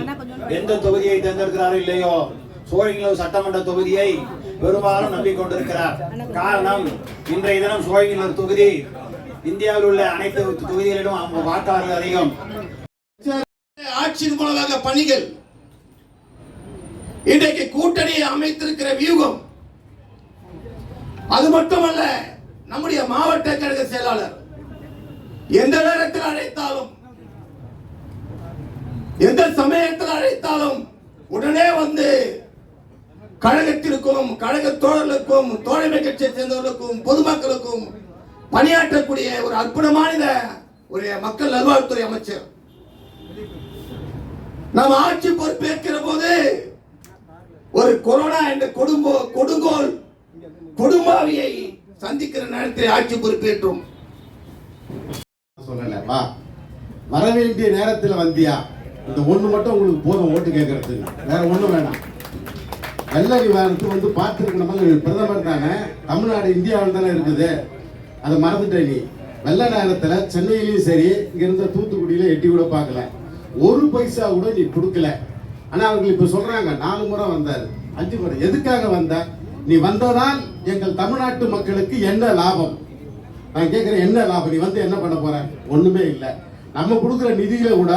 மக்கள் எந்த தொகுதியை தேர்ந்தெடுக்கிறாரோ இல்லையோ சோழிங்கலூர் சட்டமன்ற தொகுதியை பெரும்பாலும் நம்பிக்கொண்டிருக்கிறார் காரணம் இன்றைய தினம் சோழிங்கலூர் தொகுதி இந்தியாவில் உள்ள அனைத்து தொகுதிகளிலும் வாக்காளர்கள் அதிகம். ஆட்சியின் மூலமாக பணிகள். இன்றைக்கு கூட்டணியை அமைத்திருக்கிற வியூகம். அது மட்டுமல்ல நம்முடைய மாவட்ட கழக செயலாளர் எந்த நேரத்தில் அழைத்தாலும் எந்த சமயத்தில் அழைத்தாலும் உடனே வந்து கழகத்திற்கும் கழக தோழர்களுக்கும் தோழமை கட்சியை சேர்ந்தவர்களுக்கும் பொதுமக்களுக்கும் பணியாற்றக்கூடிய ஒரு அற்புதமான ஒரு மக்கள் நல்வாழ்வுத்துறை அமைச்சர். நாம் ஆட்சி பொறுப்பேற்கிற போது ஒரு கொரோனா என்ற கொடும்போ கொடுங்கோல் கொடும்பாவியை சந்திக்கிற நேரத்தில் ஆட்சி பொறுப்பேற்றோம். சொல்லல வரவேண்டிய வேண்டிய நேரத்தில் வந்தியா? இந்த ஒண்ணு மட்டும் உங்களுக்கு போதும் ஓட்டு கேட்கறதுக்கு வேற ஒண்ணும் வேணாம். வெள்ள நிவாரணத்துக்கு வந்து பார்த்துருக்கணும் பிரதமர் தானே. தமிழ்நாடு இந்தியாவில் தானே இருக்குது. அதை மறந்துட்டே நீ. வெள்ள நேரத்தில் சென்னையிலையும் சரி இங்கிருந்த தூத்துக்குடியில எட்டி கூட பார்க்கல. ஒரு பைசா கூட நீ கொடுக்கல. ஆனால் அவர்கள் இப்போ சொல்கிறாங்க நாலு முறை வந்தார். அஞ்சு முறை. எதுக்காக வந்த? நீ வந்ததால் எங்கள் தமிழ்நாட்டு மக்களுக்கு என்ன லாபம்? நான் கேட்குறேன் என்ன லாபம்? நீ வந்து என்ன பண்ண போற? ஒன்றுமே இல்லை. நம்ம கொடுக்குற நிதியில் கூட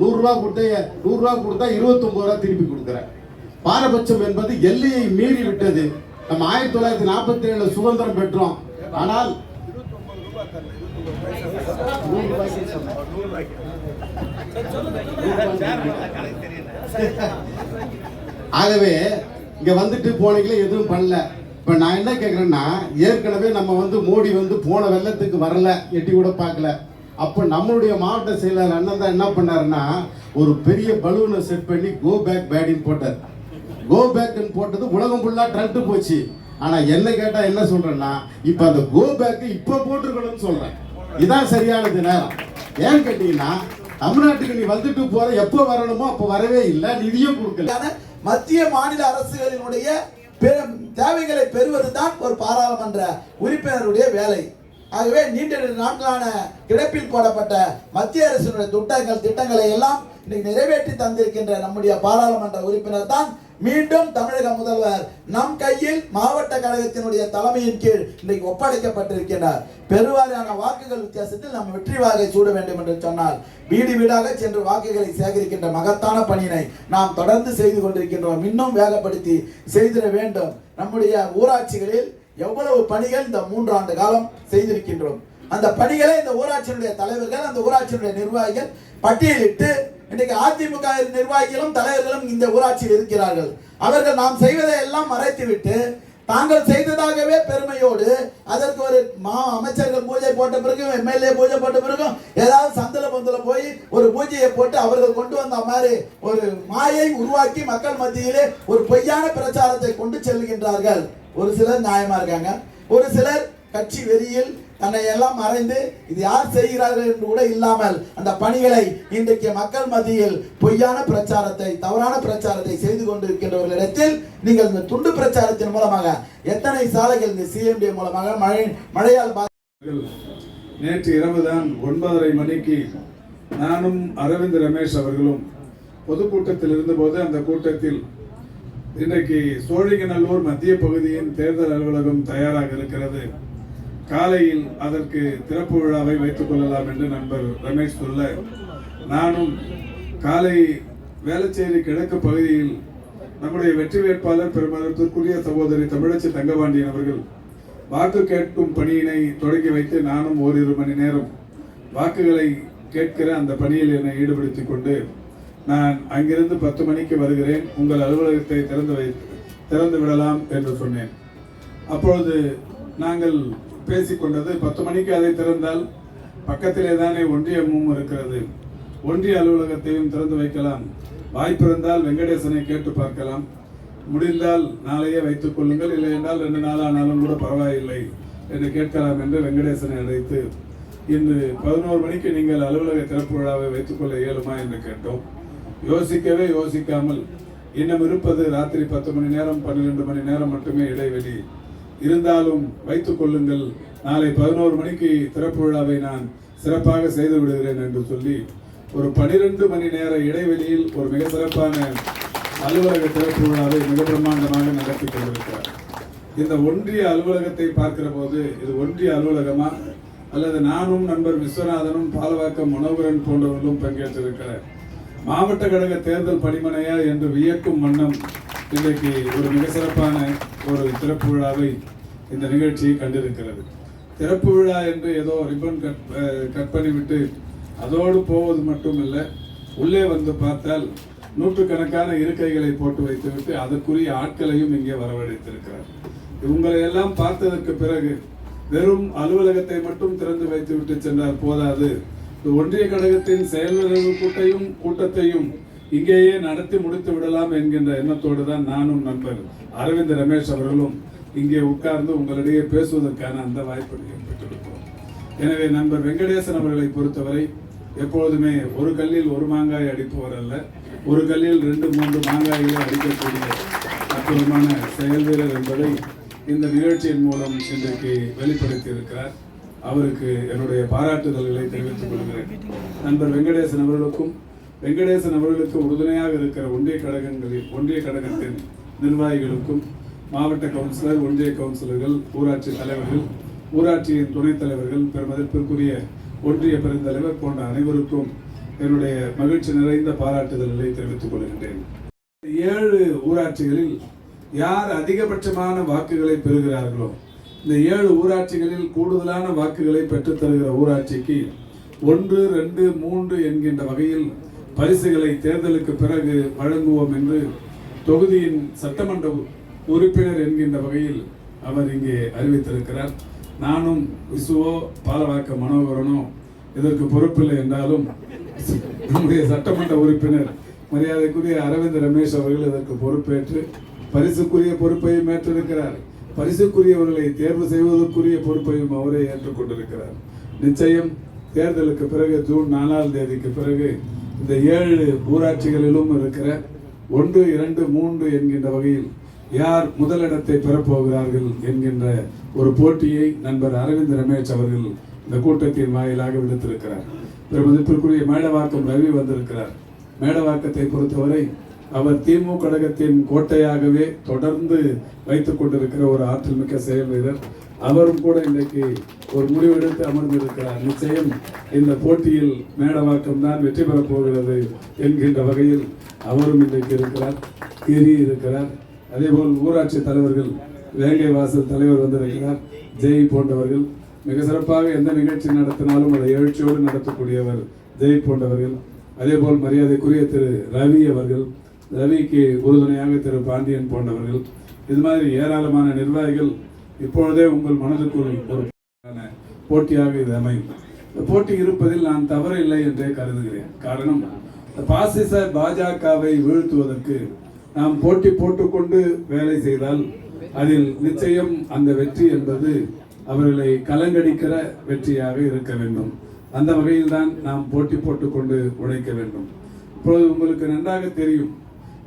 நூறுரூவா கொடுத்தா நூறுரூவா கொடுத்தா இருபத்தொம்பது ரூபா திருப்பி கொடுக்குறேன். பாரபட்சம் என்பது எல்லையை மீறி விட்டது. நம்ம ஆயிரத்தி தொள்ளாயிரத்தி நாற்பத்தி ஏழுல சுதந்திரம் பெற்றோம். ஆனால் ஆகவே இங்க வந்துட்டு போனீங்களே எதுவும் பண்ணல. இப்ப நான் என்ன கேக்குறேன்னா ஏற்கனவே நம்ம வந்து மோடி வந்து போன வெள்ளத்துக்கு வரல எட்டி கூட பார்க்கல. அப்போ நம்மளுடைய மாவட்ட செயலாளர் அண்ணன் தான் என்ன பண்ணாருன்னா ஒரு பெரிய பலூனை செட் பண்ணி கோ பேக் பேடின்னு போட்டார். கோ பேக்னு போட்டது உலகம் ஃபுல்லாக ட்ரெண்ட் போச்சு. ஆனால் என்ன கேட்டால் என்ன சொல்கிறேன்னா இப்போ அந்த கோ பேக்கு இப்போ போட்டிருக்கணும்னு சொல்கிறேன் இதான் சரியானது நேரம். ஏன்னு கேட்டீங்கன்னா தமிழ்நாட்டுக்கு நீ வந்துட்டு போற எப்போ வரணுமோ அப்போ வரவே இல்லை நிதியும் கொடுக்கல. மத்திய மாநில அரசுகளினுடைய பெரும் தேவைகளை பெறுவதுதான் ஒரு பாராளுமன்ற உறுப்பினருடைய வேலை. ஆகவே நீண்ட நாட்களான கிடப்பில் போடப்பட்ட மத்திய அரசினுடைய திட்டங்கள் திட்டங்களை எல்லாம் இன்னைக்கு நிறைவேற்றி தந்திருக்கின்ற நம்முடைய பாராளுமன்ற உறுப்பினர் தான் மீண்டும் தமிழக முதல்வர். நம் கையில் மாவட்ட கழகத்தினுடைய தலைமையின் கீழ் இன்றைக்கு ஒப்படைக்கப்பட்டிருக்கின்றார். பெருவாரியான வாக்குகள் வித்தியாசத்தில் நாம் வெற்றி வாகை சூட வேண்டும் என்று சொன்னால் வீடு வீடாக சென்று வாக்குகளை சேகரிக்கின்ற மகத்தான பணியினை நாம் தொடர்ந்து செய்து கொண்டிருக்கின்றோம். இன்னும் வேகப்படுத்தி செய்திட வேண்டும். நம்முடைய ஊராட்சிகளில் எவ்வளவு பணிகள் இந்த மூன்றாண்டு காலம் செய்திருக்கின்றோம். அந்த பணிகளை இந்த ஊராட்சியினுடைய தலைவர்கள் அந்த ஊராட்சியினுடைய நிர்வாகிகள் பட்டியலிட்டு இன்றைக்கு அதிமுக நிர்வாகிகளும் தலைவர்களும் இந்த ஊராட்சியில் இருக்கிறார்கள். அவர்கள் நாம் செய்வதை எல்லாம் மறைத்துவிட்டு தாங்கள் செய்ததாகவே பெருமையோடு அதற்கு ஒரு மா அமைச்சர்கள் பூஜை போட்ட பிறகும் எம்எல்ஏ பூஜை போட்ட பிறகும் ஏதாவது சந்தல பந்தல போய் ஒரு பூஜையை போட்டு அவர்கள் கொண்டு வந்த மாதிரி ஒரு மாயை உருவாக்கி மக்கள் மத்தியிலே ஒரு பொய்யான பிரச்சாரத்தை கொண்டு செல்கின்றார்கள். ஒரு சிலர் நியாயமா இருக்காங்க. ஒரு சிலர் கட்சி வெறியில் தன்னை எல்லாம் மறைந்து இது யார் செய்கிறார்கள் என்று கூட இல்லாமல் அந்த பணிகளை இன்றைக்கு மக்கள் மத்தியில் பொய்யான பிரச்சாரத்தை தவறான பிரச்சாரத்தை செய்து கொண்டிருக்கின்றவர்களிடத்தில் நீங்கள் இந்த துண்டு பிரச்சாரத்தின் மூலமாக எத்தனை சாலைகள் இந்த சிஎம்டி மூலமாக மழை மழையால் நேற்று நேற்று இரவுதான் ஒன்பதரை மணிக்கு நானும் அரவிந்த் ரமேஷ் அவர்களும் பொதுக்கூட்டத்தில் இருந்தபோது அந்த கூட்டத்தில் இன்றைக்கு சோழிங்கநல்லூர் மத்திய பகுதியின் தேர்தல் அலுவலகம் தயாராக இருக்கிறது. காலையில் அதற்கு திறப்பு விழாவை வைத்துக் கொள்ளலாம் என்று நண்பர் ரமேஷ் சொல்ல நானும் காலை வேளச்சேரி கிழக்கு பகுதியில் நம்முடைய வெற்றி வேட்பாளர் பெருமதத்திற்குரிய சகோதரி தமிழச்சி தங்கபாண்டியன் அவர்கள் வாக்கு கேட்கும் பணியினை தொடங்கி வைத்து நானும் ஓரிரு மணி நேரம் வாக்குகளை கேட்கிற அந்த பணியில் என்னை ஈடுபடுத்திக் கொண்டு நான் அங்கிருந்து பத்து மணிக்கு வருகிறேன். உங்கள் அலுவலகத்தை திறந்து வை திறந்து விடலாம் என்று சொன்னேன். அப்பொழுது நாங்கள் பேசிக்கொண்டது பத்து மணிக்கு அதை திறந்தால் பக்கத்திலே தானே ஒன்றியமும் இருக்கிறது. ஒன்றிய அலுவலகத்தையும் திறந்து வைக்கலாம். வாய்ப்பிருந்தால் வெங்கடேசனை கேட்டு பார்க்கலாம். முடிந்தால் நாளையே வைத்துக் கொள்ளுங்கள். இல்லை என்றால் ரெண்டு நாள் ஆனாலும் கூட பரவாயில்லை என்று கேட்கலாம் என்று வெங்கடேசனை அழைத்து இன்று பதினோரு மணிக்கு நீங்கள் அலுவலக திறப்பு விழாவை வைத்துக்கொள்ள இயலுமா? என்று கேட்டோம். யோசிக்கவே யோசிக்காமல் இன்னும் இருப்பது ராத்திரி பத்து மணி நேரம் பன்னிரெண்டு மணி நேரம் மட்டுமே இடைவெளி. இருந்தாலும் வைத்துக் கொள்ளுங்கள் நாளை பதினோரு மணிக்கு திறப்பு விழாவை நான் சிறப்பாக செய்து விடுகிறேன் என்று சொல்லி ஒரு பனிரெண்டு மணி நேர இடைவெளியில் ஒரு மிக சிறப்பான அலுவலக திறப்பு விழாவை மிக பிரம்மாண்டமாக நடத்தி கொண்டிருக்கிறார். இந்த ஒன்றிய அலுவலகத்தை பார்க்கிற போது இது ஒன்றிய அலுவலகமா? அல்லது நானும் நண்பர் விஸ்வநாதனும் பாலவாக்கம் மனோகரன் போன்றவர்களும் பங்கேற்றிருக்கிறேன். மாவட்ட கழக தேர்தல் பணிமனையா என்று வியக்கும் வண்ணம் இன்றைக்கு ஒரு மிக சிறப்பான ஒரு திறப்பு விழாவை இந்த நிகழ்ச்சி கண்டிருக்கிறது. திறப்பு விழா என்று ஏதோ ரிப்பன் கட் கட் பண்ணிவிட்டு அதோடு போவது மட்டும் இல்லை உள்ளே வந்து பார்த்தால் நூற்றுக்கணக்கான இருக்கைகளை போட்டு வைத்துவிட்டு அதற்குரிய ஆட்களையும் இங்கே வரவழைத்திருக்கிறார். இவங்களை எல்லாம் பார்த்ததற்கு பிறகு வெறும் அலுவலகத்தை மட்டும் திறந்து வைத்துவிட்டு சென்றால் போதாது. ஒன்றிய கழகத்தின் செயல்வர்கள் கூட்டையும் கூட்டத்தையும் இங்கேயே நடத்தி முடித்து விடலாம் என்கின்ற எண்ணத்தோடு தான் நானும் நண்பர் அரவிந்த் ரமேஷ் அவர்களும் இங்கே உட்கார்ந்து உங்களிடையே பேசுவதற்கான அந்த வாய்ப்பை பெற்றிருக்கிறோம் எனவே நண்பர் வெங்கடேசன் அவர்களை பொறுத்தவரை எப்பொழுதுமே ஒரு கல்லில் ஒரு மாங்காய் அடிப்பவர் அல்ல ஒரு கல்லில் ரெண்டு மூன்று மாங்காய்களை அடிக்கக்கூடிய அற்புதமான செயல் வீரர் என்பதை இந்த நிகழ்ச்சியின் மூலம் இன்றைக்கு வெளிப்படுத்தி இருக்கிறார் அவருக்கு என்னுடைய பாராட்டுதல்களை தெரிவித்துக் கொள்கிறேன். நண்பர் வெங்கடேசன் அவர்களுக்கும் வெங்கடேசன் அவர்களுக்கு உறுதுணையாக இருக்கிற ஒன்றிய கழகங்களில் ஒன்றிய கழகத்தின் நிர்வாகிகளுக்கும் மாவட்ட கவுன்சிலர் ஒன்றிய கவுன்சிலர்கள் ஊராட்சி தலைவர்கள் ஊராட்சியின் துணைத் தலைவர்கள் பெருமதிப்பிற்குரிய ஒன்றிய பெருந்தலைவர் போன்ற அனைவருக்கும் என்னுடைய மகிழ்ச்சி நிறைந்த பாராட்டுதல்களை தெரிவித்துக் கொள்கின்றேன். ஏழு ஊராட்சிகளில் யார் அதிகபட்சமான வாக்குகளை பெறுகிறார்களோ இந்த ஏழு ஊராட்சிகளில் கூடுதலான வாக்குகளை பெற்றுத் தருகிற ஊராட்சிக்கு ஒன்று ரெண்டு மூன்று என்கின்ற வகையில் பரிசுகளை தேர்தலுக்கு பிறகு வழங்குவோம் என்று தொகுதியின் சட்டமன்ற உறுப்பினர் என்கின்ற வகையில் அவர் இங்கே அறிவித்திருக்கிறார். நானும் விசுவோ பாலவாக்க மனோகரனோ இதற்கு பொறுப்பில்லை என்றாலும் நம்முடைய சட்டமன்ற உறுப்பினர் மரியாதைக்குரிய அரவிந்த் ரமேஷ் அவர்கள் இதற்கு பொறுப்பேற்று பரிசுக்குரிய பொறுப்பையும் ஏற்றிருக்கிறார். பரிசுக்குரியவர்களை தேர்வு செய்வதற்குரிய பொறுப்பையும் அவரே ஏற்றுக்கொண்டிருக்கிறார். நிச்சயம் தேர்தலுக்கு பிறகு ஜூன் நாலாம் தேதிக்கு பிறகு இந்த ஏழு ஊராட்சிகளிலும் இருக்கிற ஒன்று இரண்டு மூன்று என்கின்ற வகையில் யார் முதலிடத்தை பெறப்போகிறார்கள் என்கின்ற ஒரு போட்டியை நண்பர் அரவிந்த் ரமேஷ் அவர்கள் இந்த கூட்டத்தின் வாயிலாக விடுத்திருக்கிறார். பெருமதிப்பிற்குரிய மேடவாக்கம் ரவி வந்திருக்கிறார். மேடவாக்கத்தை பொறுத்தவரை அவர் திமுக கழகத்தின் கோட்டையாகவே தொடர்ந்து வைத்துக் கொண்டிருக்கிற ஒரு ஆற்றல் மிக்க செயல் வீரர். அவரும் கூட இன்றைக்கு ஒரு முடிவெடுத்து அமர்ந்திருக்கிறார். நிச்சயம் இந்த போட்டியில் மேடவாக்கம் தான் வெற்றி பெறப் போகிறது என்கின்ற வகையில் அவரும் இன்றைக்கு இருக்கிறார் கிரி இருக்கிறார். அதேபோல் ஊராட்சி தலைவர்கள் வேங்கை வாசல் தலைவர் வந்திருக்கிறார் ஜெய் போன்றவர்கள். மிக சிறப்பாக எந்த நிகழ்ச்சி நடத்தினாலும் அதை எழுச்சியோடு நடத்தக்கூடியவர் ஜெய் போன்றவர்கள். அதேபோல் மரியாதைக்குரிய திரு ரவி அவர்கள் ரவிக்கு உறுதுணையாக திரு பாண்டியன் போன்றவர்கள். இது மாதிரி ஏராளமான நிர்வாகிகள் இப்பொழுதே உங்கள் மனதுக்குள் ஒரு போட்டியாக இது அமையும். போட்டி இருப்பதில் நான் தவறில்லை என்றே கருதுகிறேன். காரணம் பாசிச பாஜகவை வீழ்த்துவதற்கு நாம் போட்டி போட்டுக்கொண்டு வேலை செய்தால் அதில் நிச்சயம் அந்த வெற்றி என்பது அவர்களை கலங்கடிக்கிற வெற்றியாக இருக்க வேண்டும். அந்த வகையில் தான் நாம் போட்டி போட்டுக்கொண்டு உழைக்க வேண்டும். இப்பொழுது உங்களுக்கு நன்றாக தெரியும்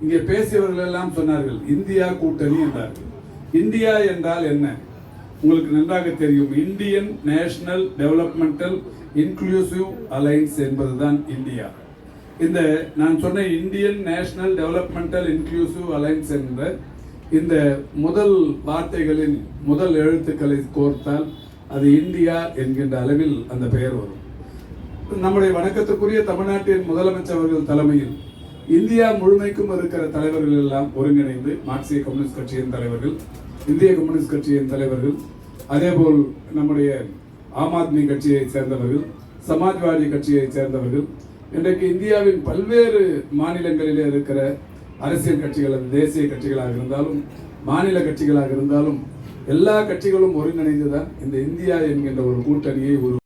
இங்கே பேசியவர்கள் எல்லாம் சொன்னார்கள் இந்தியா கூட்டணி என்றார்கள் இந்தியா என்றால் என்ன? உங்களுக்கு நன்றாக தெரியும் Indian national developmental inclusive alliance என்பதுதான் இந்தியா. இந்த நான் சொன்ன Indian national developmental inclusive alliance என்ற இந்த முதல் வார்த்தைகளின் முதல் எழுத்துக்களை கோர்த்தால் அது இந்தியா என்கின்ற அளவில் அந்த பெயர் வரும். நம்முடைய வணக்கத்துக்குரிய தமிழ்நாட்டின் முதலமைச்சர் அவர்கள் தலைமையில் இந்தியா முழுமைக்கும் இருக்கிற தலைவர்கள் எல்லாம் ஒருங்கிணைந்து மார்க்சிய கம்யூனிஸ்ட் கட்சியின் தலைவர்கள் இந்திய கம்யூனிஸ்ட் கட்சியின் தலைவர்கள் அதேபோல் நம்முடைய ஆம் ஆத்மி கட்சியை சேர்ந்தவர்கள் சமாஜ்வாடி கட்சியை சேர்ந்தவர்கள் இன்றைக்கு இந்தியாவின் பல்வேறு மாநிலங்களிலே இருக்கிற அரசியல் கட்சிகள் அது தேசிய கட்சிகளாக இருந்தாலும் மாநில கட்சிகளாக இருந்தாலும் எல்லா கட்சிகளும் ஒருங்கிணைந்துதான் இந்த இந்தியா என்கின்ற ஒரு கூட்டணியை ஒரு